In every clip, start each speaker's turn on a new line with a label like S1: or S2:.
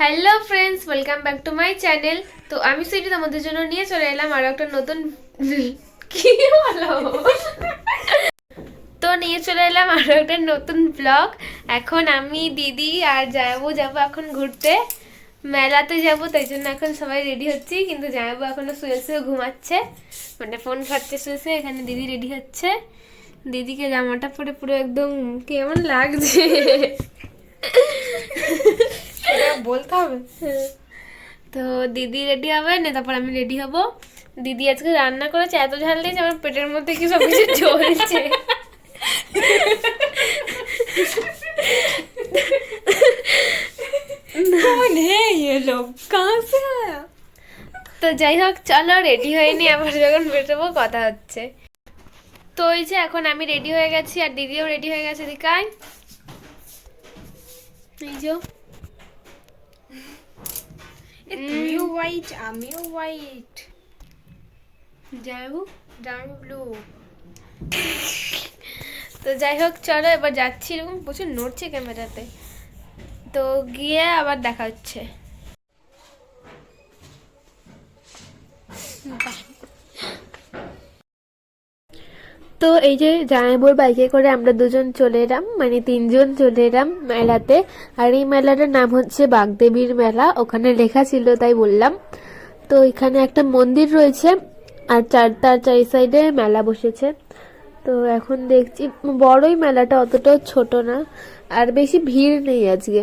S1: Hello friends welcome back to my channel তো আমি সুইটি তোমাদের জন্য নিয়ে চলে এলাম আরও একটা নতুন কি বলো? তো নিয়ে চলে এলাম আরও একটা নতুন ব্লগ এখন আমি, দিদি আর যাব যাব এখন ঘুরতে। মেলাতে যাব, তাই জন্য এখন সবাই রেডি হচ্ছি, কিন্তু জামাইবু এখনও শুয়ে শুয়ে ঘুমাচ্ছে। মানে ফোন খাচ্ছে শুয়ে শুয়ে এখানে দিদি রেডি হচ্ছে। দিদিকে জামাটা পরে পুরো একদম কেমন লাগছে।
S2: বলতে হবে
S1: তো দিদি রেডি হবে না তারপর আমি রেডি হব দিদি আজকে রান্না করেছে এত ঝাল দিয়েছে আমার পেটের মধ্যে কি সব কিছু চলছে
S2: कौन है ये लोग कहाँ से आया
S1: তো যাই হোক চলো রেডি হয়নি আবার যখন বেরোবো কথা হচ্ছে তো ওই যে এখন আমি রেডি হয়ে গেছি আর দিদিও রেডি হয়ে গেছে দিকাই এই যে
S2: হোয়াইট আমিও হোয়াইট
S1: যাইবু
S2: ডার্ক ব্লু
S1: তো যাই হোক চলো এবার যাচ্ছি এরকম প্রচুর নড়ছে ক্যামেরাতে। তো গিয়ে আবার দেখা হচ্ছে। তো এই যে জামাইবুর বাইকে করে আমরা দুজন চলে এলাম মানে তিনজন চলে এলাম মেলাতে। আর এই মেলাটার নাম হচ্ছে বাগদেবীর মেলা, ওখানে লেখা ছিল তাই বললাম। তো এখানে একটা মন্দির রয়েছে, আর চার, তার চারি সাইডে মেলা বসেছে। তো এখন দেখছি, বড়ই মেলাটা, অতটাও ছোট না, আর বেশি ভিড় নেই আজকে।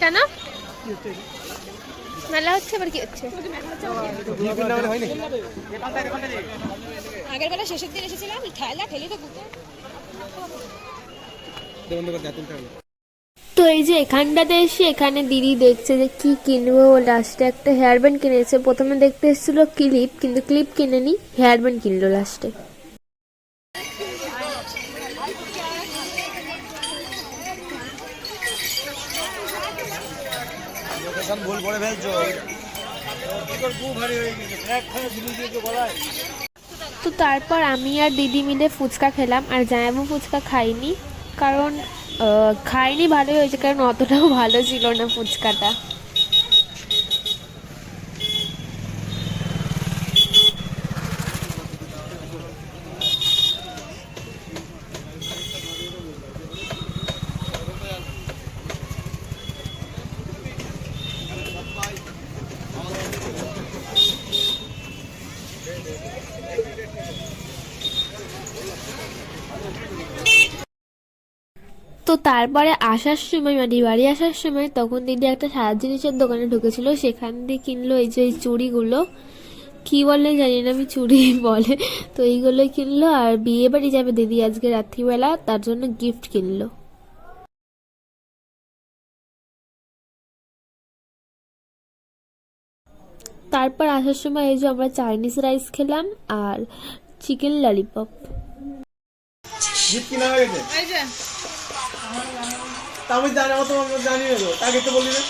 S1: কেন? মেলা হচ্ছে, আবার কি হচ্ছে?
S2: আগের বেলা শেষের দিন এসেছিলাম, ঠেলা ঠেলি তো
S1: তো এই যে এখানটাতে এসে এখানে দিদি দেখছে যে কি কিনবো, ও লাস্টে একটা হেয়ার ব্যান্ড কিনেছে। প্রথমে দেখতে এসেছিল ক্লিপ কিন্তু ক্লিপ কিনেনি হেয়ার ব্যান্ড কিনলো লাস্টে
S3: ভুল করে ফেলছো।
S1: তো তারপর আমি আর দিদি মিলে ফুচকা খেলাম, আর জায়াবু ফুচকা খাইনি, কারণ খাইনি ভালোই হয়েছে, কারণ অতটাও ভালো ছিল না ফুচকাটা। তো তারপরে আসার সময় মানে বাড়ি আসার সময় তখন দিদি একটা সারা জিনিসের দোকানে ঢুকেছিল সেখান দিয়ে কিনলো এই যে এই চুড়িগুলো। কি বলে জানি না আমি চুড়ি বলে। তো এইগুলো কিনলো আর বিয়ে বাড়ি যাবে দিদি আজকে রাত্রিবেলা তার জন্য গিফট কিনলো। তারপর আসার সময় এই যে আমরা চাইনিজ রাইস খেলাম আর চিকেন ললিপপ
S3: গিফট কিনা হয়ে গেছে
S2: এই যে।
S3: তা আমি জানি আমার তো আমরা জানি না। তাকে তো বলি না।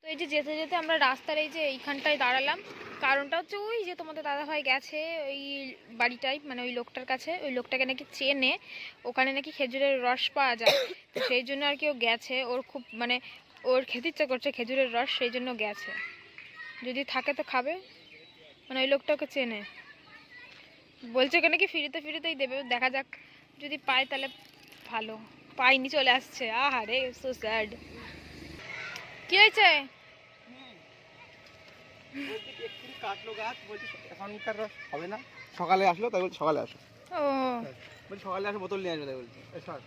S3: তো এই
S2: যে যেতে যেতে আমরা রাস্তার এই যে এইখানটায় দাঁড়ালাম, কারণটা হচ্ছে ওই যে তোমাদের দাদা ভাই গেছে ওই বাড়িটাই মানে ওই লোকটার কাছে। ওই লোকটাকে নাকি চেনে, ওখানে নাকি খেজুরের রস পাওয়া যায়। তো সেই জন্য আর কি ও গেছে। ওর খুব মানে ওর খেতে ইচ্ছা করছে খেজুরের রস, সেই জন্য গেছে। যদি থাকে তো খাবে। মানে ওই লোকটা ওকে চেনে। বলছে ওখানে কি ফিরিতে ফিরিতেই দেবে দেখা যাক। যদি পাই তাহলে ভালো। পাইনি চলে আসছে। আহারে সো স্যাড কি হয়েছে?
S3: কাটলো গাছ বলছি এখনকার হবে না। সকালে আসলো তাই বলছি সকালে আসো।
S2: ও।
S3: বলছি সকালে আসো বোতল নিয়ে আসবে তাই বলছি এ, সর।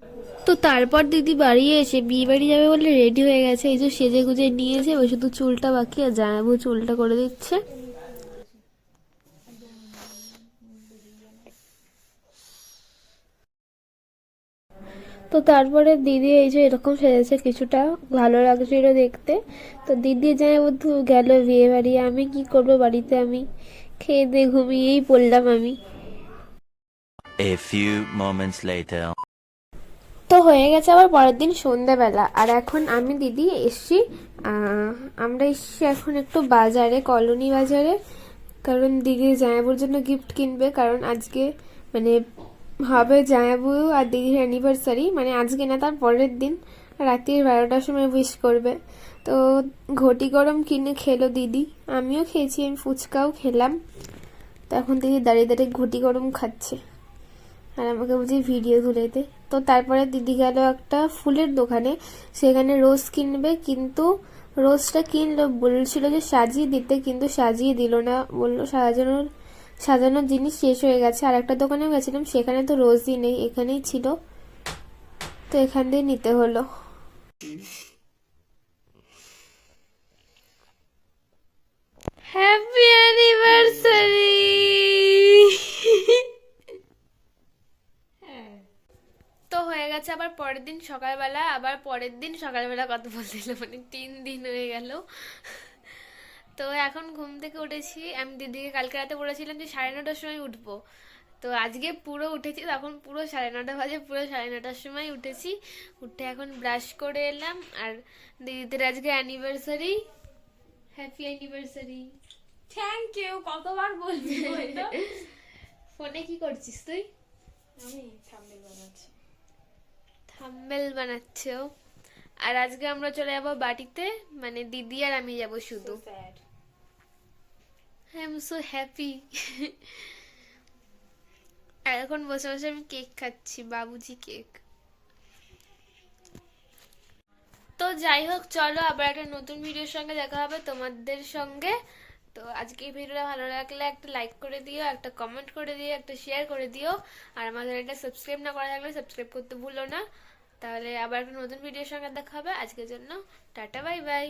S1: তো তারপর দিদি বাড়ি এসে বিয়ে বাড়ি যাবে বলে রেডি হয়ে গেছে। এই যে সেজে গুজে নিয়েছে, ওই শুধু চুলটা বাকি আর জামাইবু চুলটা করে দিচ্ছে। তো তারপরে দিদি এই যে এরকম সেজেছে কিছুটা, ভালো লাগছিল দেখতে। তো দিদি যায় বধু গেল বিয়ে বাড়ি, আমি কি করব বাড়িতে আমি? খেয়ে দিয়ে ঘুমিয়েই পড়লাম আমি।
S4: A few moments later.
S1: হয়ে গেছে আবার পরের দিন সন্ধ্যাবেলা আর এখন আমি দিদি এসছি আমরা এসছি এখন একটু বাজারে, কলোনি বাজারে। কারণ দিদি জামাইবুর জন্য গিফট কিনবে, কারণ আজকে মানে হবে জামাইবু আর দিদির অ্যানিভার্সারি মানে আজকে না, তার পরের দিন রাত্রির বারোটার সময় উইশ করবে। তো ঘটি গরম কিনে খেলো দিদি। আমিও খেয়েছি, আমি ফুচকাও খেলাম। তো এখন দিদি দাঁড়িয়ে দাঁড়িয়ে ঘটি গরম খাচ্ছে। আর আমাকে বুঝি ভিডিও তুলে দে। তো তারপরে দিদি গেল একটা ফুলের দোকানে। সেখানে রোজ কিনবে, কিন্তু রোজটা কিনলো। বলছিল যে সাজিয়ে দিতে, কিন্তু সাজিয়ে দিল না। বলল সাজানোর সাজানোর জিনিস শেষ হয়ে গেছে। আর একটা দোকানে গেছিলাম, সেখানে তো রোজই নেই, এখানেই ছিল। তো এখান দিয়ে নিতে হলো হ্যাপি অ্যানিভার্সারি তো হয়ে গেছে আবার পরের দিন সকালবেলা আবার পরের দিন সকালবেলা কথা বলছিল মানে তিন দিন হয়ে গেল। তো এখন ঘুম থেকে উঠেছি। আমি দিদিকে কালকে রাতে বলেছিলাম যে সাড়ে নটার সময় উঠবো। তো আজকে পুরো উঠেছি তখন পুরো সাড়ে নটা বাজে পুরো সাড়ে নটার সময় উঠেছি। উঠে এখন ব্রাশ করে এলাম আর দিদিদের আজকে anniversary happy anniversary
S2: thank you কতবার বলবি বলতো?
S1: ফোনে কি করছিস তুই?
S2: আমি থাম্বনেল বানাচ্ছি।
S1: থাম্বেল বানাচ্ছ। আর আজকে আমরা চলে যাব বাটিতে মানে দিদি আর আমি যাব শুধু। আই এম সো হ্যাপি আর এখন বসে বসে আমি কেক খাচ্ছি বাবুজি কেক তো যাই হোক চলো আবার একটা নতুন ভিডিওর সঙ্গে দেখা হবে তোমাদের সঙ্গে। তো আজকে এই ভিডিওটা ভালো লাগলে একটা লাইক করে দিও একটা কমেন্ট করে দিও একটা শেয়ার করে দিও। আর আমাদের এটা সাবস্ক্রাইব না করা থাকলে সাবস্ক্রাইব করতে ভুলো না। তাহলে আবার একটা নতুন ভিডিওর সঙ্গে দেখা হবে। আজকের জন্য টাটা বাই বাই